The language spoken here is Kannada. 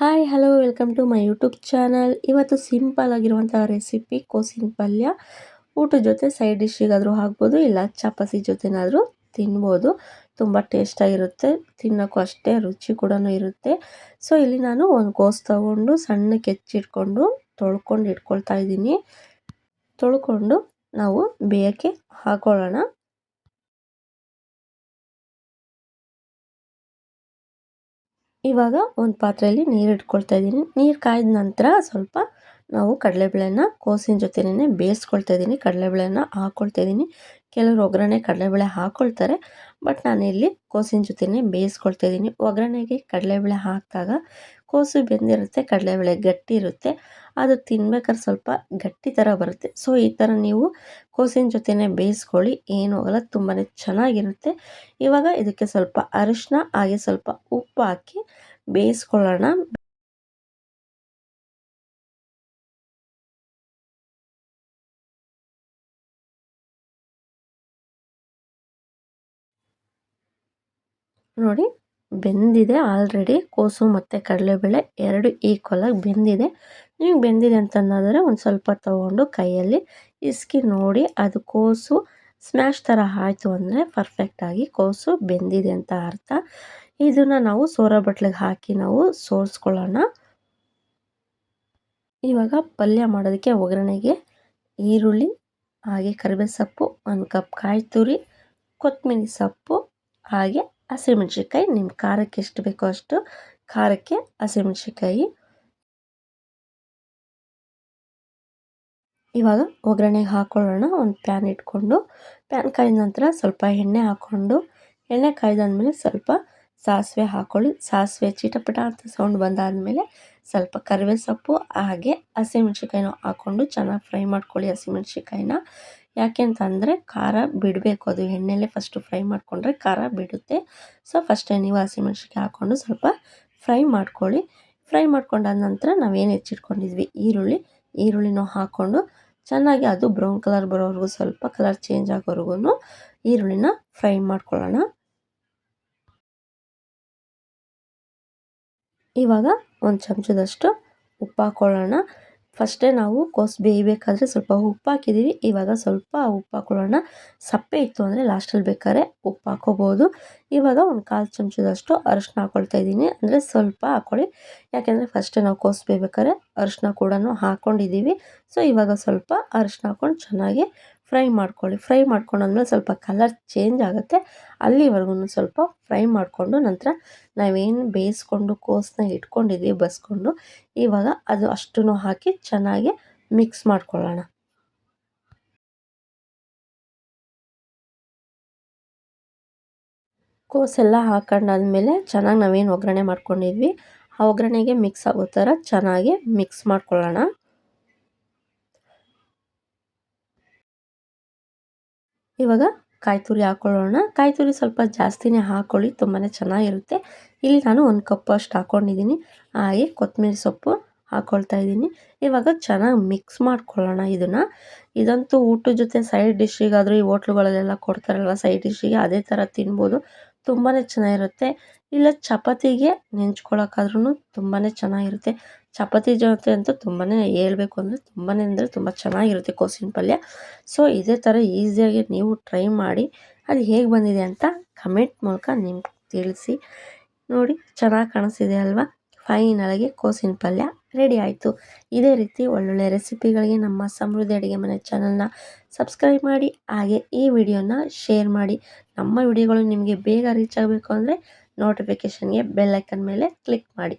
Hi hello welcome to my YouTube channel ಇವತ್ತು ಸಿಂಪಲ್ ಆಗಿರುವಂಥ ರೆಸಿಪಿ ಕೋಸಿನ ಪಲ್ಯ. ಊಟದ ಜೊತೆ ಸೈಡ್ ಡಿಶ್ಗಾದರೂ ಹಾಕ್ಬೋದು, ಇಲ್ಲ ಚಪಾತಿ ಜೊತೆನಾದರೂ ತಿನ್ಬೋದು. ತುಂಬ ಟೇಸ್ಟಾಗಿರುತ್ತೆ ತಿನ್ನೋಕ್ಕೂ ಅಷ್ಟೇ ರುಚಿ ಕೂಡ ಇರುತ್ತೆ. ಸೊ ಇಲ್ಲಿ ನಾನು ಒಂದು ಕೋಸ್ ತಗೊಂಡು ಸಣ್ಣಕ್ಕೆ ಹೆಚ್ಚಿಟ್ಕೊಂಡು ತೊಳ್ಕೊಂಡು ಇಟ್ಕೊಳ್ತಾ ಇದ್ದೀನಿ. ತೊಳ್ಕೊಂಡು ನಾವು ಬೇಯಕ್ಕೆ ಹಾಕೊಳ್ಳೋಣ. ಇವಾಗ ಒಂದು ಪಾತ್ರೆಯಲ್ಲಿ ನೀರು ಇಟ್ಕೊಳ್ತಾ ಇದ್ದೀನಿ. ನೀರು ಕಾಯ್ದ ನಂತರ ಸ್ವಲ್ಪ ನಾವು ಕಡಲೆಬೇಳೆನ ಕೋಸಿನ ಜೊತೆನೇ ಬೇಯಿಸ್ಕೊಳ್ತಾ ಇದ್ದೀನಿ. ಕಡಲೆಬೇಳೆನ ಹಾಕ್ಕೊಳ್ತಾ ಇದ್ದೀನಿ. ಕೆಲವರು ಒಗ್ಗರಣೆ ಕಡಲೆಬೇಳೆ ಹಾಕ್ಕೊಳ್ತಾರೆ ಬಟ್ ನಾನಿಲ್ಲಿ ಕೋಸಿನ ಜೊತೆನೇ ಬೇಯಿಸ್ಕೊಳ್ತಾ ಇದ್ದೀನಿ. ಒಗ್ಗರಣೆಗೆ ಕಡಲೆಬೇಳೆ ಹಾಕಿದಾಗ ಕೋಸು ಬೆಂದಿರುತ್ತೆ, ಕಡಲೆಬೇಳೆ ಗಟ್ಟಿ ಇರುತ್ತೆ. ಅದು ತಿನ್ಬೇಕಾದ್ರೆ ಸ್ವಲ್ಪ ಗಟ್ಟಿ ಥರ ಬರುತ್ತೆ. ಸೊ ಈ ಥರ ನೀವು ಕೋಸಿನ ಜೊತೆನೇ ಬೇಯಿಸ್ಕೊಳ್ಳಿ. ಏನು ಆಗಲ್ಲ ತುಂಬಾ ಚೆನ್ನಾಗಿರುತ್ತೆ. ಇವಾಗ ಇದಕ್ಕೆ ಸ್ವಲ್ಪ ಅರಿಶಿನ ಹಾಗೆ ಸ್ವಲ್ಪ ಉಪ್ಪು ಹಾಕಿ ಬೇಯಿಸ್ಕೊಳ್ಳೋಣ. ನೋಡಿ. ಬೆಂದಿದೆ ಆಲ್ರೆಡಿ ಕೋಸು ಮತ್ತು ಕಡಲೆಬೇಳೆ ಎರಡು ಈಕ್ವಲಾಗಿ ಬೆಂದಿದೆ. ನಿಮಗೆ ಬೆಂದಿದೆ ಅಂತಂದಾದರೆ ಒಂದು ಸ್ವಲ್ಪ ತೊಗೊಂಡು ಕೈಯಲ್ಲಿ ಇಸ್ಕಿ ನೋಡಿ ಅದು ಕೋಸು ಸ್ಮ್ಯಾಶ್ ಥರ ಆಯಿತು ಅಂದರೆ ಪರ್ಫೆಕ್ಟಾಗಿ ಕೋಸು ಬೆಂದಿದೆ ಅಂತ ಅರ್ಥ. ಇದನ್ನು ನಾವು ಸೋರ ಬಟ್ಲಿಗೆ ಹಾಕಿ ನಾವು ಸೋರಿಸ್ಕೊಳ್ಳೋಣ. ಇವಾಗ ಪಲ್ಯ ಮಾಡೋದಕ್ಕೆ ಒಗ್ಗರಣೆಗೆ ಈರುಳ್ಳಿ, ಹಾಗೆ ಕರಿಬೇವು ಸೊಪ್ಪು, ಒಂದು ಕಪ್ ಕಾಯಿ ತುರಿ ಕೊತ್ತಂಬರಿ ಸೊಪ್ಪು, ಹಾಗೆ ಹಸಿಮೆಣ್ಸಿನ್ಕಾಯಿ ನಿಮ್ಮ ಖಾರಕ್ಕೆ ಎಷ್ಟು ಬೇಕೋ ಅಷ್ಟು ಖಾರಕ್ಕೆ ಹಸಿಮೆಣ್ಸಿನ್ಕಾಯಿ ಇವಾಗ ಒಗ್ಗರಣೆಗೆ ಹಾಕ್ಕೊಳ್ಳೋಣ ಒಂದು ಪ್ಯಾನ್ ಇಟ್ಕೊಂಡು. ಪ್ಯಾನ್ ಕಾಯ್ದ ನಂತರ ಸ್ವಲ್ಪ ಎಣ್ಣೆ ಹಾಕ್ಕೊಂಡು ಎಣ್ಣೆ ಕಾಯ್ದಾದ್ಮೇಲೆ ಸ್ವಲ್ಪ ಸಾಸಿವೆ ಹಾಕ್ಕೊಳ್ಳಿ ಸಾಸಿವೆ ಚಿಟಪಟ ಅಂತ ಸೌಂಡ್ ಬಂದಾದಮೇಲೆ ಸ್ವಲ್ಪ ಕರಿವೆ ಸೊಪ್ಪು ಹಾಗೆ ಹಸಿಮೆಣ್ಸಿನ್ಕಾಯಿನೂ ಹಾಕ್ಕೊಂಡು ಚೆನ್ನಾಗಿ ಫ್ರೈ ಮಾಡ್ಕೊಳ್ಳಿ ಹಸಿಮೆಣ್ಸಿನ್ಕಾಯಿನ ಯಾಕೆ ಅಂತಂದರೆ ಖಾರ ಬಿಡಬೇಕು ಅದು ಎಣ್ಣೆಲೇ ಫಸ್ಟು ಫ್ರೈ ಮಾಡಿಕೊಂಡ್ರೆ ಖಾರ ಬಿಡುತ್ತೆ. ಸೊ ಫಸ್ಟೇ ನೀವು ಹಸಿಮೆಣ್ಸಿನ್ಕಾಯಿ ಹಾಕ್ಕೊಂಡು ಸ್ವಲ್ಪ ಫ್ರೈ ಮಾಡ್ಕೊಳ್ಳಿ. ಫ್ರೈ ಮಾಡ್ಕೊಂಡಾದ ನಂತರ ನಾವೇನು ಹೆಚ್ಚಿಟ್ಕೊಂಡಿದ್ವಿ? ಈರುಳ್ಳಿ. ಈರುಳ್ಳಿನೂ ಹಾಕ್ಕೊಂಡು ಚೆನ್ನಾಗಿ ಅದು ಬ್ರೌನ್ ಕಲರ್ ಬರೋವರೆಗೂ, ಸ್ವಲ್ಪ ಕಲರ್ ಚೇಂಜ್ ಆಗೋವರೆಗೂ ಈರುಳ್ಳಿನ ಫ್ರೈ ಮಾಡ್ಕೊಳ್ಳೋಣ. ಇವಾಗ ಒಂದು ಚಮಚದಷ್ಟು ಉಪ್ಪು ಹಾಕ್ಕೊಳ್ಳೋಣ ಫಸ್ಟೇ ನಾವು ಕೋಸು ಬೇಯಬೇಕಾದ್ರೆ ಸ್ವಲ್ಪ ಉಪ್ಪು ಹಾಕಿದ್ದೀವಿ. ಇವಾಗ ಸ್ವಲ್ಪ ಉಪ್ಪು ಹಾಕೊಳ್ಳೋಣ. ಸಪ್ಪೆ ಇತ್ತು ಅಂದರೆ ಲಾಸ್ಟಲ್ಲಿ ಬೇಕಾದ್ರೆ ಉಪ್ಪು ಹಾಕೋಬೋದು. ಇವಾಗ ಒಂದು ಕಾಲು ಚಮಚದಷ್ಟು ಅರಶಿನ ಹಾಕೊಳ್ತಾ ಇದ್ದೀನಿ. ಅಂದರೆ ಸ್ವಲ್ಪ ಹಾಕ್ಕೊಳ್ಳಿ ಯಾಕೆಂದರೆ ಫಸ್ಟೇ ನಾವು ಕೋಸು ಬೇಯಬೇಕಾದ್ರೆ ಅರಶಿನ ಕೂಡ ಹಾಕ್ಕೊಂಡಿದ್ದೀವಿ ಸೊ ಇವಾಗ ಸ್ವಲ್ಪ ಅರಶಿನ ಹಾಕ್ಕೊಂಡು ಚೆನ್ನಾಗಿ ಫ್ರೈ ಮಾಡ್ಕೊಳ್ಳಿ. ಫ್ರೈ ಮಾಡ್ಕೊಂಡಾದ್ಮೇಲೆ ಸ್ವಲ್ಪ ಕಲರ್ ಚೇಂಜ್ ಆಗುತ್ತೆ. ಅಲ್ಲಿವರೆಗೂ ಸ್ವಲ್ಪ ಫ್ರೈ ಮಾಡಿಕೊಂಡು ನಂತರ ನಾವೇನು ಬೇಯಿಸ್ಕೊಂಡು ಕೋಸನ್ನ ಇಟ್ಕೊಂಡಿದ್ವಿ ಬಸ್ಕೊಂಡು, ಇವಾಗ ಅದು ಅಷ್ಟೂ ಹಾಕಿ ಚೆನ್ನಾಗಿ ಮಿಕ್ಸ್ ಮಾಡ್ಕೊಳ್ಳೋಣ. ಕೋಸೆಲ್ಲ ಹಾಕೊಂಡಾದ್ಮೇಲೆ ಚೆನ್ನಾಗಿ ನಾವೇನು ಒಗ್ಗರಣೆ ಮಾಡ್ಕೊಂಡಿದ್ವಿ, ಆ ಒಗ್ಗರಣೆಗೆ ಮಿಕ್ಸ್ ಆಗೋ ಥರ ಚೆನ್ನಾಗಿ ಮಿಕ್ಸ್ ಮಾಡ್ಕೊಳ್ಳೋಣ. ಇವಾಗ ಕಾಯಿ ತುರಿ ಹಾಕೊಳ್ಳೋಣ. ಕಾಯಿ ತುರಿ ಸ್ವಲ್ಪ ಜಾಸ್ತಿನೇ ಹಾಕೊಳ್ಳಿ ತುಂಬಾ ಚೆನ್ನಾಗಿರುತ್ತೆ. ಇಲ್ಲಿ ನಾನು ಒಂದು ಕಪ್ ಅಷ್ಟು ಹಾಕ್ಕೊಂಡಿದ್ದೀನಿ ಹಾಗೆ ಕೊತ್ತಂಬರಿ ಸೊಪ್ಪು ಹಾಕ್ಕೊಳ್ತಾ ಇದ್ದೀನಿ. ಇವಾಗ ಚೆನ್ನಾಗಿ ಮಿಕ್ಸ್ ಮಾಡ್ಕೊಳ್ಳೋಣ ಇದನ್ನು. ಇದಂತೂ ಊಟದ ಜೊತೆ ಸೈಡ್ ಡಿಶ್ಶಿಗಾದರೂ ಈ ಹೋಟ್ಲುಗಳಲ್ಲೆಲ್ಲ ಕೊಡ್ತಾರಲ್ವ ಸೈಡ್ ಡಿಶ್ಶಿಗೆ ಅದೇ ಥರ ತಿನ್ಬೋದು. ತುಂಬಾ ಚೆನ್ನಾಗಿರುತ್ತೆ. ಇಲ್ಲ ಚಪಾತಿಗೆ ನೆಂಚ್ಕೊಳ್ಳೋಕ್ಕಾದ್ರೂ ತುಂಬಾ ಚೆನ್ನಾಗಿರುತ್ತೆ. ಚಪಾತಿ ಜೊತೆ ಅಂತೂ ತುಂಬಾ ಹೇಳಬೇಕು ಅಂದರೆ ತುಂಬಾ ಅಂದರೆ ತುಂಬ ಚೆನ್ನಾಗಿರುತ್ತೆ ಕೋಸಿನ ಪಲ್ಯ. ಸೊ ಇದೇ ಥರ ಈಸಿಯಾಗಿ ನೀವು ಟ್ರೈ ಮಾಡಿ, ಅದು ಹೇಗೆ ಬಂದಿದೆ ಅಂತ ಕಮೆಂಟ್ ಮೂಲಕ ನಿಮ್ಗೆ ತಿಳಿಸಿ. ನೋಡಿ, ಚೆನ್ನಾಗಿ ಕಾಣಿಸ್ತಿದೆ ಅಲ್ವಾ? ಫೈನಲಾಗಿ ಕೋಸಿನ ಪಲ್ಯ. ರೆಡಿ ಆಯಿತು. ಇದೇ ರೀತಿ ಒಳ್ಳೊಳ್ಳೆ ರೆಸಿಪಿಗಳಿಗೆ ನಮ್ಮ ಸಮೃದ್ಧಿ ಅಡುಗೆ ಮನೆ ಚಾನಲ್ನ ಸಬ್ಸ್ಕ್ರೈಬ್ ಮಾಡಿ, ಹಾಗೆ ಈ ವಿಡಿಯೋನ ಶೇರ್ ಮಾಡಿ. ನಮ್ಮ ವಿಡಿಯೋಗಳು ನಿಮಗೆ ಬೇಗ ರೀಚ್ ಆಗಬೇಕು ಅಂದರೆ ನೋಟಿಫಿಕೇಷನ್ಗೆ ಬೆಲ್ಲೈಕನ್ ಮೇಲೆ ಕ್ಲಿಕ್ ಮಾಡಿ.